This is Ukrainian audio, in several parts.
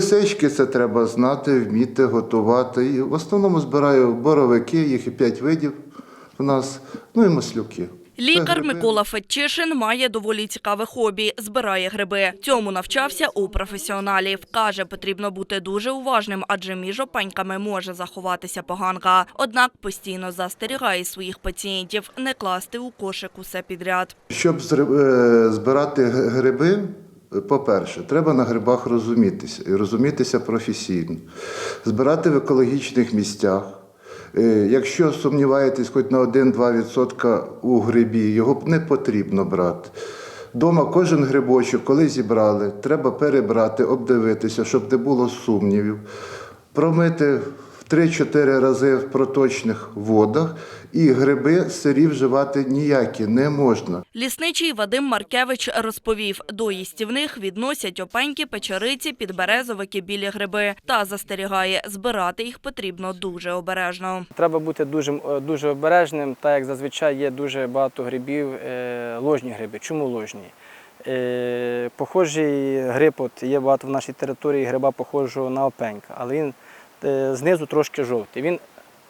лисички це треба знати, вміти готувати. І в основному збираю боровики, їх і п'ять видів у нас, ну і маслюки. Лікар. Микола Фетчишин має доволі цікаве хобі – збирає гриби. Цьому навчався у професіоналів. Каже, потрібно бути дуже уважним, адже між опеньками може заховатися поганка. Однак постійно застерігає своїх пацієнтів не класти у кошик усе підряд. Щоб е, збирати гриби, по-перше, треба на грибах розумітися і розумітися професійно. Збирати в екологічних місцях. Е, Якщо сумніваєтесь хоч на 1-2% у грибі, його не потрібно брати. Дома кожен грибочок, коли зібрали, треба перебрати, обдивитися, щоб не було сумнівів, промити 3-4 рази в проточних водах, і гриби сирі вживати ніякі не можна. Лісничий Вадим Маркевич розповів, до їстівних відносять опеньки, печериці, підберезовики, білі гриби. Та застерігає, збирати їх потрібно дуже обережно. Треба бути дуже, е, дуже обережним, так як зазвичай є дуже багато грибів, е, ложні гриби. Чому ложні? Е, Похожий гриб, от є багато в нашій території гриба похожого на опенька, але він знизу трошки жовтий. Він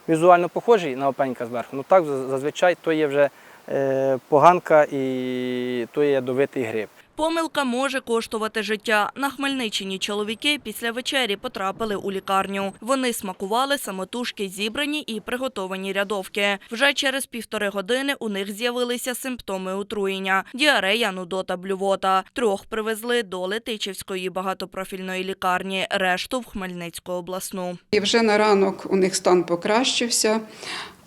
візуально похожий на опенька зверху, але так зазвичай то є вже е, поганка і то є ядовитий гриб. Помилка може коштувати життя. На Хмельниччині чоловіки після вечері потрапили у лікарню. Вони смакували самотужки зібрані і приготовані рядовки. Вже через півтори години у них з'явилися симптоми отруєння – діарея, нудота, блювота. Трьох привезли до Летичівської багатопрофільної лікарні, решту в Хмельницьку обласну. І вже на ранок у них стан покращився,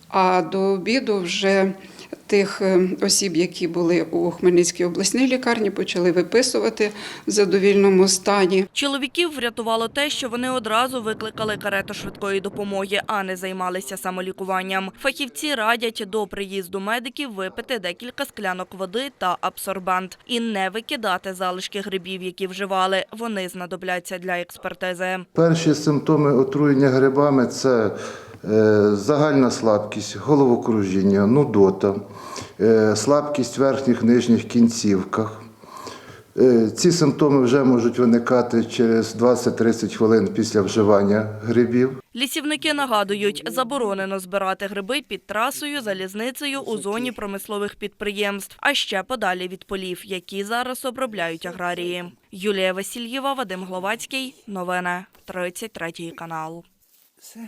а до обіду вже тих е, осіб, які були у Хмельницькій обласній лікарні, почали виписувати в задовільному стані. Чоловіків врятувало те, що вони одразу викликали карету швидкої допомоги, а не займалися самолікуванням. Фахівці радять до приїзду медиків випити декілька склянок води та абсорбант і не викидати залишки грибів, які вживали. Вони знадобляться для експертизи. Перші симптоми отруєння грибами це загальна слабкість, головокружіння, нудота, е, слабкість в верхніх нижніх кінцівках. Е, Ці симптоми вже можуть виникати через 20-30 хвилин після вживання грибів. Лісівники нагадують, заборонено збирати гриби під трасою, залізницею у зоні промислових підприємств, а ще подалі від полів, які зараз обробляють аграрії. Юлія Васильєва, Вадим Гловацький. Новини 33 канал. Все.